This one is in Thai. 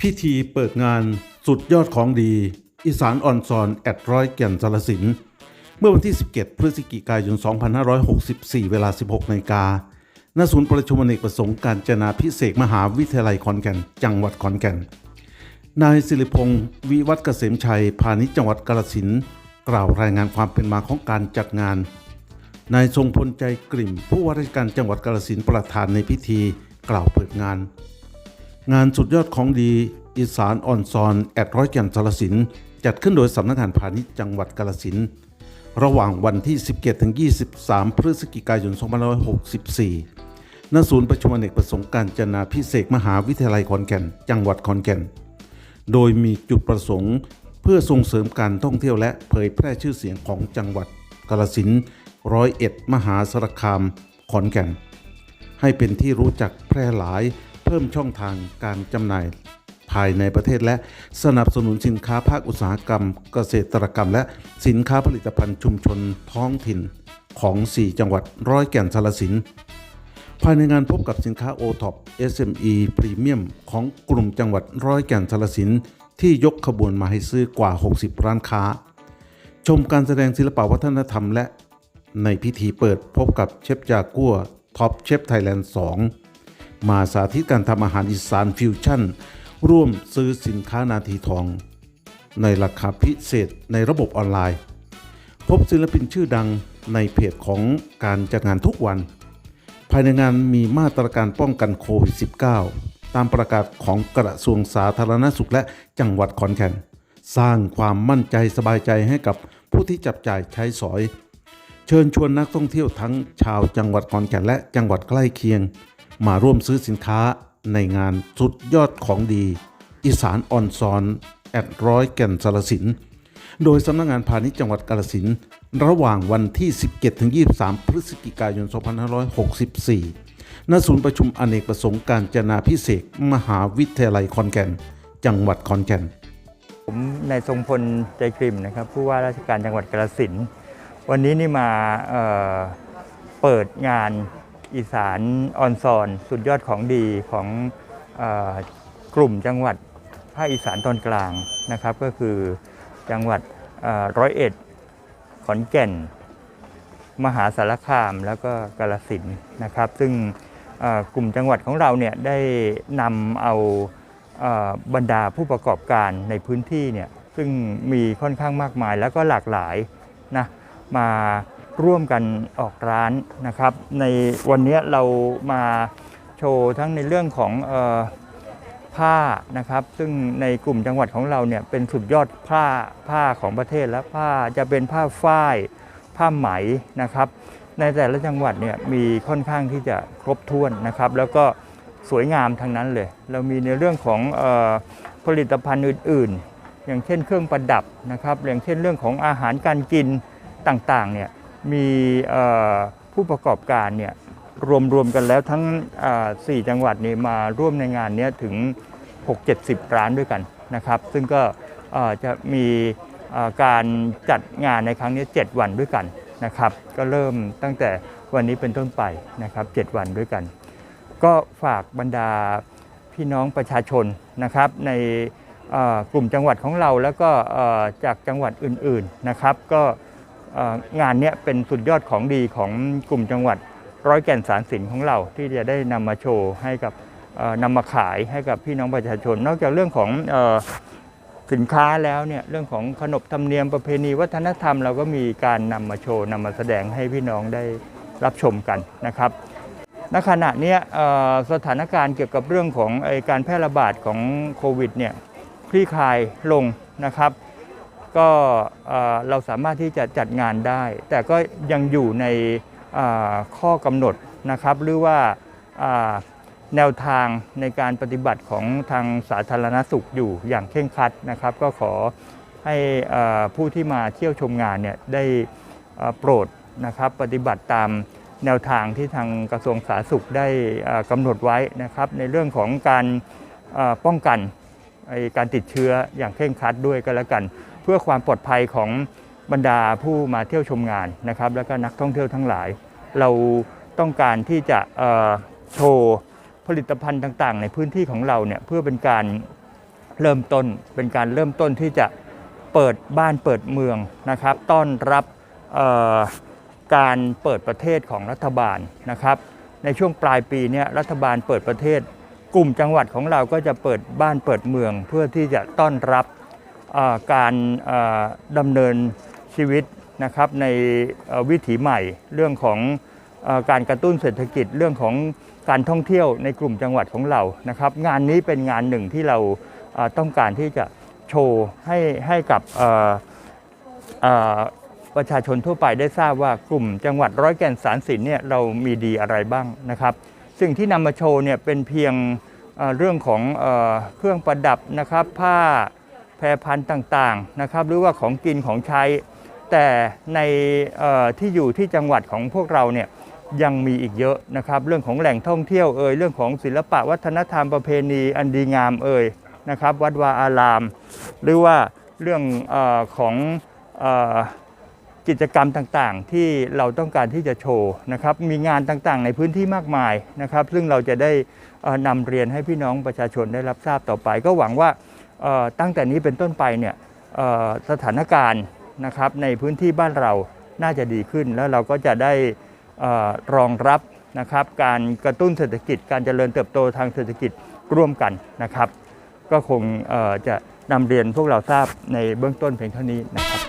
พิธีเปิดงานสุดยอดของดี อีสานออนซอนแอดร้อยแก่นสารสิน เมื่อวันที่ 17 พฤศจิกายน 2564 เวลา 16นาฬิกาณศูนย์ประชุมอเนกประสงค์การจนาพิเศษมหาวิทยาลัยขอนแก่น จังหวัดขอนแก่น นายสิริพงศ์วิวัฒเกษมชัย พาณิชย์จังหวัดกาฬสินธุ์กล่าวรายงานความเป็นมาของการจัดงาน นายทรงพลใจกลิ่ม ผู้ว่าราชการจังหวัดกาฬสินธุ์ประธานในพิธี กล่าวเปิดงาน งานสุดยอดของดีอีสานอ่อนซอนแอดร้อยแก่นสารสิน จัดขึ้นโดยสำนักงานพาณิชย์จังหวัดกาฬสิน ระหว่างวันที่ 17ถึง23 พฤศจิกายน 2564 ณ ศูนย์ประชุมเนกประสงค์การจนาพิเศษมหาวิทยาลัยขอนแก่น จังหวัดขอนแก่น โดยมีจุดประสงค์ เพื่อส่งเสริมการท่องเที่ยวและเผยแพร่ชื่อเสียงของจังหวัดกาฬสินร้อยเอ็ดมหาสารคามขอนแก่น ให้เป็นที่รู้จักแพร่หลาย เพิ่มช่องทางการจำหน่ายภายในประเทศและสนับสนุนสินค้าภาคอุตสาหกรรม เกษตรกรรม และสินค้าผลิตภัณฑ์ชุมชนท้องถิ่นของ 4 จังหวัดร้อยแก่นสารสิน ภายในงานพบกับสินค้า o t o p SME พรีเมียมของกลุ่มจังหวัดร้อยแก่นสารสิน ที่ยกขบวนมาให้ซื้อกว่า 60 ร้านค้า ชมการแสดงศิลปวัฒนธรรมและในพิธีเปิดพบกับเชฟจากัวท็อปเชฟไทยแลนด์ 2 มาสาธิตการทำอาหารอีสานฟิวชั่น ร่วมซื้อสินค้านาทีทอง ในราคาพิเศษในระบบออนไลน์ พบศิลปินชื่อดังในเพจของการจัดงานทุกวัน ภายในงานมีมาตรการป้องกันโควิด -19 ตามประกาศของกระทรวงสาธารณสุขและจังหวัดขอนแก่น สร้างความมั่นใจสบายใจให้กับผู้ที่จับจ่ายใช้สอย เชิญชวนนักท่องเที่ยวทั้งชาวจังหวัดขอนแก่นและจังหวัดใกล้เคียง มาร่วมซื้อสินค้าในงานสุดยอดของดี อีสานออนซอนแอดร้อยแก่นสารสิน โดยสำนักงานพาณิชย์จังหวัดกาฬสินระหว่างวันที่ 17-23 พฤศจิกายน 2564 ณ ศูนย์ประชุมอเนกประสงค์การจนาพิเศษมหาวิทยาลัยขอนแก่น จังหวัดขอนแก่น ผมนายทรงพลใจกริมนะครับผู้ว่าราชการจังหวัดกาฬสิน วันนี้นี่มาเเปิดงาน อีสานออนซอนสุดยอดของดีของอกลุ่มจังหวัดภาคอีสานตอนกลางนะครับ ก็คือจังหวัดร้อยเอ็ดขอนแก่น มหาสารคามแล้วก็กาฬสินนะครับ ซึ่งกลุ่มจังหวัดของเราเนี่ยได้นำเอาบรรดาผู้ประกอบการในพื้นที่เนี่ยซึ่งมีค่อนข้างมากมายแล้วก็หลากหลายนะ มาร่วมกันออกร้านนะครับ ในวันนี้เรามาโชว์ทั้งในเรื่องของออผ้านะครับ ซึ่งในกลุ่มจังหวัดของเราเนี่ยเป็นสุดยอดผ้าผ้าของประเทศและผ้าจะเป็นผ้าฝ้าย ผ้าไหมนะครับ ในแต่ละจังหวัดเนี่ยมีค่อนข้างที่จะครบถ้วนนะครับ แล้วก็สวยงามทั้งนั้นเลย เรามีในเรื่องของออผลิตภัณฑ์อื่น ๆ อย่างเช่นเครื่องประดับนะครับ อย่างเช่นเรื่องของอาหารการกิน ต่างๆเนี่ยมีผู้ประกอบการเนี่ยรวมๆกันแล้วทั้งอ่าสี่จังหวัดนี้มาร่วมในงานนี้ถึง 6-70 ร้านด้วยกันนะครับ ซึ่งก็จะมีการจัดงานในครั้งนี้ 7 วันด้วยกันนะครับ ก็เริ่มตั้งแต่วันนี้เป็นต้นไปนะครับ 7 วันด้วยกัน ก็ฝากบรรดาพี่น้องประชาชนนะครับในกลุ่มจังหวัดของเราแล้วก็จากจังหวัดอื่นๆนะครับ ก็ งานนี้เป็นสุดยอดของดีของกลุ่มจังหวัดร้อยแก่นสารสินของเราที่จะได้นำมาโชว์ให้กับนำมาขายให้กับพี่น้องประชาชน นอกจากเรื่องของอสินค้าแล้วเนี่ยเรื่องของขนบธรรมเนียมประเพณีวัฒนธรรม เราก็มีการนำมาโชว์นำมาแสดงให้พี่น้องได้รับชมกันนะครับณขณะนี้สถานการณ์เกี่ยวกับเรื่องของอการแพร่ระบาดของโควิดเนี่ยคลี่คลายลงนะครับ ก็เราสามารถที่จะจัดงานได้ แต่ก็ยังอยู่ในข้อกำหนดนะครับหรือว่าแนวทางในการปฏิบัติของทางสาธารณสุขอยู่อย่างเคร่งครัดนะครับ ก็ขอให้ผู้ที่มาเที่ยวชมงานเนี่ยได้โปรดนะครับปฏิบัติตามแนวทางที่ทางกระทรวงสาธารณสุขได้กำหนดไว้นะครับ ในเรื่องของการป้องกันการติดเชื้ออย่างเคร่งครัดด้วยก็แล้วกัน พื่อความปลอดภัยของบรรดาผู้มาเที่ยวชมงานนะครับ แล้วก็นักท่องเที่ยวทั้งหลาย เราต้องการที่จะโชว์ผลิตภัณฑ์ต่างๆ ในพื้นที่ของเราเนี่ยเพื่อเป็นการเริ่มต้น เป็นการเริ่มต้นที่จะเปิดบ้านเปิดเมืองนะครับ ต้อนรับการเปิดประเทศของรัฐบาลนะครับ ในช่วงปลายปีเนี้รัฐบาลเปิดประเทศ กลุ่มจังหวัดของเราก็จะเปิดบ้านเปิดเมือง เพื่อที่จะต้อนรับ การดำเนินชีวิตนะครับในวิถีใหม่เรื่องของการกระตุ้นเศรษฐกิจเรื่องของการท่องเที่ยวในกลุ่มจังหวัดของเรานะครับ งานนี้เป็นงานหนึ่งที่เราต้องการที่จะโชว์ให้ให้กับประชาชนทั่วไปได้ทราบว่ากลุ่มจังหวัดร้อยแก่นสารสินเนี่ยเรามีดีอะไรบ้างนะครับ สิ่งที่นำมาโชว์เนี่ยเป็นเพียงเรื่องของเครื่องประดับนะครับผ้า แพรพันธุ์ต่างๆนะครับหรือว่าของกินของใช้ แต่ในที่อยู่ที่จังหวัดของพวกเราเนี่ยยังมีอีกเยอะนะครับ เรื่องของแหล่งท่องเที่ยวเอ่ยเรื่องของศิลปะวัฒนธรรมประเพณีอันดีงามเอ่ยนะครับ วัดวาอาราม หรือว่าเรื่องอของอกิจกรรมต่างๆ ที่เราต้องการที่จะโชว์นะครับ มีงานต่างๆ ในพื้นที่มากมายนะครับ ซึ่งเราจะได้นำเรียนให้พี่น้องประชาชนได้รับทราบต่อไป ก็หวังว่า ตั้งแต่นี้เป็นต้นไปเนี่ยสถานการณ์นะครับในพื้นที่บ้านเราน่าจะดีขึ้น แล้วเราก็จะได้รองรับนะครับการกระตุ้นเศรษฐกิจ การเจริญเติบโตทางเศรษฐกิจร่วมกันนะครับ ก็คงจะนำเรียนพวกเราทราบในเบื้องต้นเพียงเท่านี้นะครับ